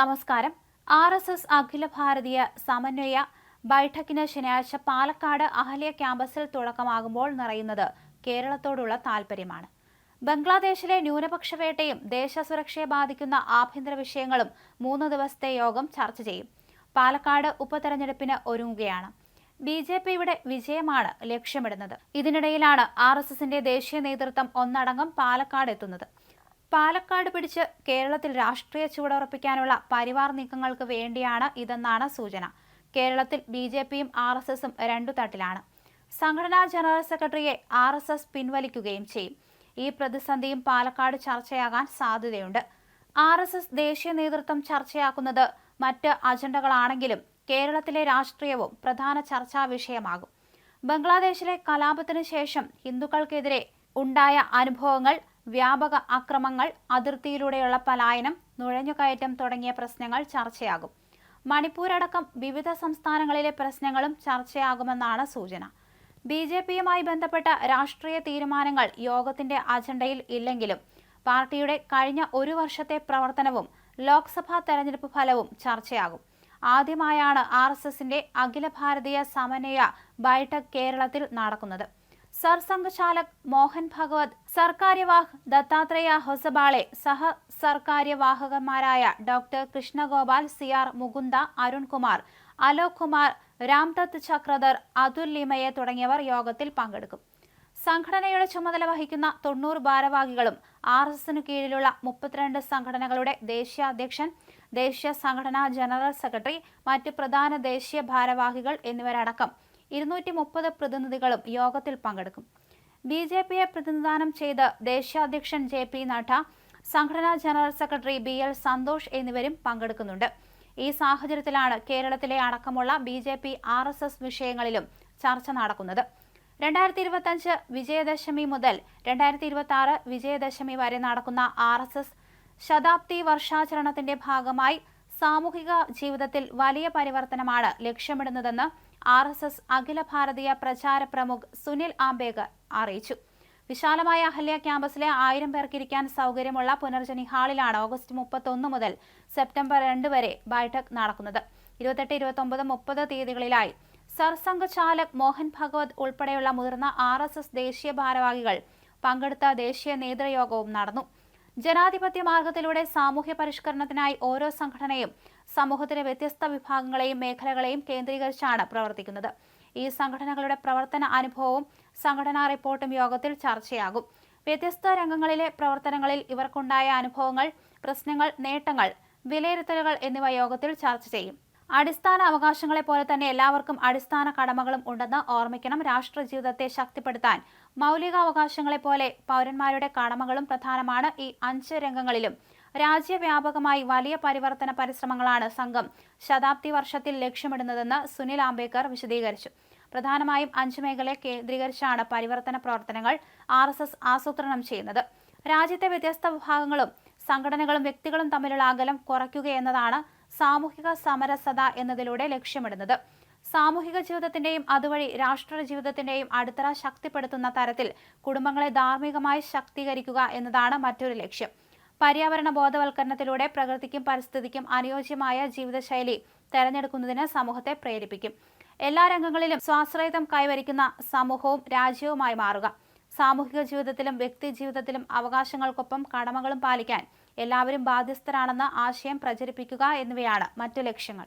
നമസ്കാരം. R S S അഖില ഭാരതീയ സമന്വയ ബൈഠക്കിന് ശനിയാഴ്ച പാലക്കാട് അഹല്യ ക്യാമ്പസിൽ തുടക്കമാകുമ്പോൾ നിറയുന്നത് കേരളത്തോടുള്ള താൽപര്യമാണ്. ബംഗ്ലാദേശിലെ ന്യൂനപക്ഷ വേട്ടയും ദേശസുരക്ഷയെ ബാധിക്കുന്ന ആഭ്യന്തര വിഷയങ്ങളും മൂന്ന് ദിവസത്തെ യോഗം ചർച്ച ചെയ്യും. പാലക്കാട് ഉപതെരഞ്ഞെടുപ്പിന് ഒരുങ്ങുകയാണ്. ബി ജെ പിയുടെ വിജയമാണ് ലക്ഷ്യമിടുന്നത്. ഇതിനിടയിലാണ് ആർ എസ് എസിന്റെ ദേശീയ നേതൃത്വം ഒന്നടങ്കം പാലക്കാട് എത്തുന്നത്. പാലക്കാട് പിടിച്ച് കേരളത്തിൽ രാഷ്ട്രീയ ചുവടുറപ്പിക്കാനുള്ള പരിവാർ നീക്കങ്ങൾക്ക് വേണ്ടിയാണ് ഇതെന്നാണ് സൂചന. കേരളത്തിൽ ബി ജെ പിയും ആർ എസ് എസും രണ്ടു തട്ടിലാണ്. സംഘടനാ ജനറൽ സെക്രട്ടറിയെ ആർ എസ് എസ് പിൻവലിക്കുകയും ചെയ്യും. ഈ പ്രതിസന്ധിയും പാലക്കാട് ചർച്ചയാകാൻ സാധ്യതയുണ്ട്. ആർ എസ് എസ് ദേശീയ നേതൃത്വം ചർച്ചയാക്കുന്നത് മറ്റ് അജണ്ടകളാണെങ്കിലും കേരളത്തിലെ രാഷ്ട്രീയവും പ്രധാന ചർച്ചാ വിഷയമാകും. ബംഗ്ലാദേശിലെ കലാപത്തിന് ശേഷം ഹിന്ദുക്കൾക്കെതിരെ ഉണ്ടായ അനുഭവങ്ങൾ വ്യാപക അക്രമങ്ങൾ അതിർത്തിയിലൂടെയുള്ള പലായനം നുഴഞ്ഞുകയറ്റം തുടങ്ങിയ പ്രശ്നങ്ങൾ ചർച്ചയാകും. മണിപ്പൂരടക്കം വിവിധ സംസ്ഥാനങ്ങളിലെ പ്രശ്നങ്ങളും ചർച്ചയാകുമെന്നാണ് സൂചന. ബി ജെ പിയുമായി ബന്ധപ്പെട്ട രാഷ്ട്രീയ തീരുമാനങ്ങൾ യോഗത്തിന്റെ അജണ്ടയിൽ ഇല്ലെങ്കിലും പാർട്ടിയുടെ കഴിഞ്ഞ ഒരു വർഷത്തെ പ്രവർത്തനവും ലോക്സഭാ തെരഞ്ഞെടുപ്പ് ഫലവും ചർച്ചയാകും. ആദ്യമായാണ് ആർ എസ് എസിന്റെ അഖില ഭാരതീയ സമന്വയ ബൈഠക് കേരളത്തിൽ നടക്കുന്നത്. സർസംഘചാലക് മോഹൻ ഭഗവത് സർക്കാര്യവാഹ് ദത്താത്രേയ ഹൊസബാളെ സഹ സർക്കാര്യവാഹകന്മാരായ doctor Krishnagopal C R Mukunda Arunkumar Alok Kumar Ramdatt Chakradhar Atul Limaye തുടങ്ങിയവർ യോഗത്തിൽ പങ്കെടുക്കും. സംഘടനയുടെ ചുമതല വഹിക്കുന്ന തൊണ്ണൂറ് ഭാരവാഹികളും ആർ എസ് എസിന് കീഴിലുള്ള മുപ്പത്തിരണ്ട് സംഘടനകളുടെ ദേശീയ അധ്യക്ഷൻ ദേശീയ സംഘടനാ ജനറൽ സെക്രട്ടറി മറ്റ് പ്രധാന ദേശീയ ഭാരവാഹികൾ എന്നിവരടക്കം ഇരുന്നൂറ്റി മുപ്പത് പ്രതിനിധികളും യോഗത്തിൽ പങ്കെടുക്കും. ബി ജെ പിയെ പ്രതിനിധാനം ചെയ്ത് ദേശീയാധ്യക്ഷൻ ജെ പി നഡ്ഡ സംഘടനാ general secretary B L Santhosh എന്നിവരും പങ്കെടുക്കുന്നുണ്ട്. ഈ സാഹചര്യത്തിലാണ് കേരളത്തിലെ അടക്കമുള്ള B J P R S S വിഷയങ്ങളിലും ചർച്ച നടക്കുന്നത്. രണ്ടായിരത്തി ഇരുപത്തഞ്ച് വിജയദശമി മുതൽ രണ്ടായിരത്തി ഇരുപത്തി ആറ് വിജയദശമി വരെ നടക്കുന്ന ആർ എസ് എസ് ശതാബ്ദി വർഷാചരണത്തിന്റെ ഭാഗമായി സാമൂഹിക ജീവിതത്തിൽ വലിയ പരിവർത്തനമാണ് ലക്ഷ്യമിടുന്നതെന്ന് ആർ എസ് എസ് അഖില ഭാരതീയ പ്രചാര പ്രമുഖ് സുനിൽ ആംബേഗർ അറിയിച്ചു. വിശാലമായ അഹല്യ ക്യാമ്പസിലെ ആയിരം പേർക്കിരിക്കാൻ സൗകര്യമുള്ള പുനർജനി ഹാളിലാണ് ഓഗസ്റ്റ് മുപ്പത്തൊന്ന് മുതൽ സെപ്റ്റംബർ രണ്ട് വരെ ബൈഠക് നടക്കുന്നത്. ഇരുപത്തെട്ട് ഇരുപത്തൊമ്പത് മുപ്പത് തീയതികളിലായി സർസംഘചാലക് മോഹൻ ഭഗവത് ഉൾപ്പെടെയുള്ള മുതിർന്ന ആർ എസ് എസ് ദേശീയ ഭാരവാഹികൾ പങ്കെടുത്ത ദേശീയ നേതൃയോഗവും നടന്നു. ജനാധിപത്യ മാർഗത്തിലൂടെ സാമൂഹ്യ പരിഷ്കരണത്തിനായി ഓരോ സംഘടനയും സമൂഹത്തിലെ വ്യത്യസ്ത വിഭാഗങ്ങളെയും മേഖലകളെയും കേന്ദ്രീകരിച്ചാണ് പ്രവർത്തിക്കുന്നത്. ഈ സംഘടനകളുടെ പ്രവർത്തന അനുഭവവും സംഘടനാ റിപ്പോർട്ടും യോഗത്തിൽ ചർച്ചയാകും. വ്യത്യസ്ത രംഗങ്ങളിലെ പ്രവർത്തനങ്ങളിൽ ഇവർക്കുണ്ടായ അനുഭവങ്ങൾ പ്രശ്നങ്ങൾ നേട്ടങ്ങൾ വിലയിരുത്തലുകൾ എന്നിവ യോഗത്തിൽ ചർച്ച ചെയ്യും. അടിസ്ഥാന അവകാശങ്ങളെ പോലെ തന്നെ എല്ലാവർക്കും അടിസ്ഥാന കടമകളും ഉണ്ടെന്ന് ഓർമ്മിക്കണം രാഷ്ട്ര ജീവിതത്തെ ശക്തിപ്പെടുത്താൻ. മൗലികാവകാശങ്ങളെ പോലെ പൗരന്മാരുടെ കടമകളും പ്രധാനമാണ് ഈ അഞ്ച് രംഗങ്ങളിലും. രാജ്യവ്യാപകമായി വലിയ പരിവർത്തന പരിശ്രമങ്ങളാണ് സംഘം ശതാബ്ദി വർഷത്തിൽ ലക്ഷ്യമിടുന്നതെന്ന് സുനിൽ ആംബേദ്കർ വിശദീകരിച്ചു. പ്രധാനമായും അഞ്ച് മേഖലയെ കേന്ദ്രീകരിച്ചാണ് പരിവർത്തന പ്രവർത്തനങ്ങൾ ആർ എസ് എസ് ആസൂത്രണം ചെയ്യുന്നത്. രാജ്യത്തെ വ്യത്യസ്ത വിഭാഗങ്ങളും സംഘടനകളും വ്യക്തികളും തമ്മിലുള്ള അകലം കുറയ്ക്കുക എന്നതാണ് സാമൂഹിക സമരസത എന്നതിലൂടെ ലക്ഷ്യമിടുന്നത്. സാമൂഹിക ജീവിതത്തിന്റെയും അതുവഴി രാഷ്ട്ര ജീവിതത്തിന്റെയും അടിത്തറ ശക്തിപ്പെടുത്തുന്ന തരത്തിൽ കുടുംബങ്ങളെ ധാർമ്മികമായി ശക്തീകരിക്കുക എന്നതാണ് മറ്റൊരു ലക്ഷ്യം. പര്യാവരണ ബോധവൽക്കരണത്തിലൂടെ പ്രകൃതിക്കും പരിസ്ഥിതിക്കും അനുയോജ്യമായ ജീവിതശൈലി തെരഞ്ഞെടുക്കുന്നതിന് സമൂഹത്തെ പ്രേരിപ്പിക്കും. എല്ലാ രംഗങ്ങളിലും സ്വാശ്രയത്വം കൈവരിക്കുന്ന സമൂഹവും രാജ്യവുമായി മാറുക. സാമൂഹിക ജീവിതത്തിലും വ്യക്തി ജീവിതത്തിലും അവകാശങ്ങൾക്കൊപ്പം കടമകളും പാലിക്കാൻ എല്ലാവരും ബാധ്യസ്ഥരാണെന്ന ആശയം പ്രചരിപ്പിക്കുക എന്നിവയാണ് മറ്റു ലക്ഷ്യങ്ങൾ.